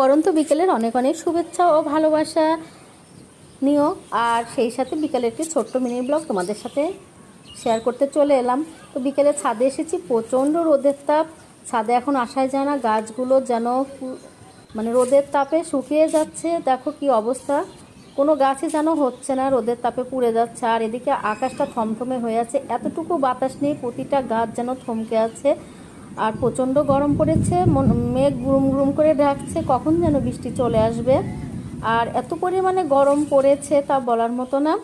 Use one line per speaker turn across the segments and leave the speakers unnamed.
পরন্ত বিকেলের অনেক অনেক শুভেচ্ছা ও ভালোবাসা নিও। আর সেই সাথে বিকেলে একটি ছোট্ট মিনি ব্লগ তোমাদের সাথে শেয়ার করতে চলে এলাম। তো বিকেলে ছাদে এসেছি, প্রচণ্ড রোদের তাপ। ছাদে এখন আসাই যায় না, গাছগুলো যেন মানে রোদের তাপে শুকিয়ে যাচ্ছে। দেখো কি অবস্থা। কোনো গাছই যেন হচ্ছে না, রোদের তাপে পুড়ে যাচ্ছে। আর এদিকে আকাশটা থমথমে হয়ে আছে। এতটুকু বাতাস নেই, প্রতিটা গাছ যেন থমকে আছে। আর প্রচণ্ড গরম পড়েছে মেঘ গুরুম গুরুম করে ডাকছে, কখন যেন বৃষ্টি চলে আসবে। আর এত পরিমাণে গরম পড়েছে তা বলার মতো না।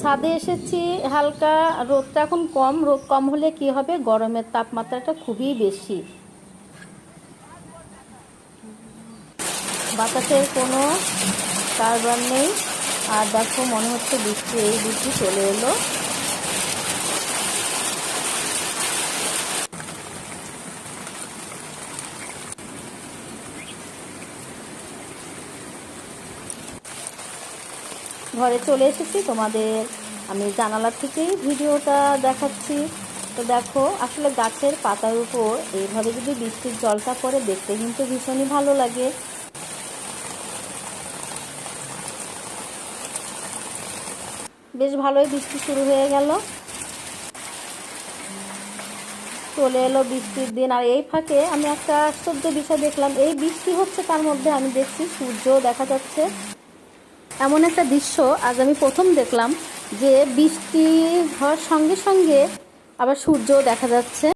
ছাদে এসেছি, হালকা রোদটা এখন কম, রোদ কম হলে কি হবে? গরমের তাপমাত্রাটা খুবই বেশি। বাতাসের কোনো কারবার নেই। আর দেখো মনে হচ্ছে বৃষ্টি, এই বৃষ্টি চলে এলো। ঘরে চলে এসেছি, তোমাদের আমি জানালা থেকেই ভিডিওটা দেখাচ্ছি। তো দেখো, আসলে গাছের পাতার উপর এইভাবে যদি বৃষ্টির জলটা পড়ে, দেখতে কিন্তু ভীষণই ভালো লাগে। বেশ ভালোই বৃষ্টি শুরু হয়ে গেল। চলে এলো বৃষ্টির দিন। আর এই ফাঁকে আমি একটা আশ্চর্য বিষয় দেখলাম। এই বৃষ্টি হচ্ছে তার মধ্যে আমি দেখছি সূর্য দেখা যাচ্ছে। এমন একটা দৃশ্য আজ আমি প্রথম দেখলাম যে বৃষ্টি হওয়ার সঙ্গে সঙ্গে আবার সূর্যও দেখা যাচ্ছে।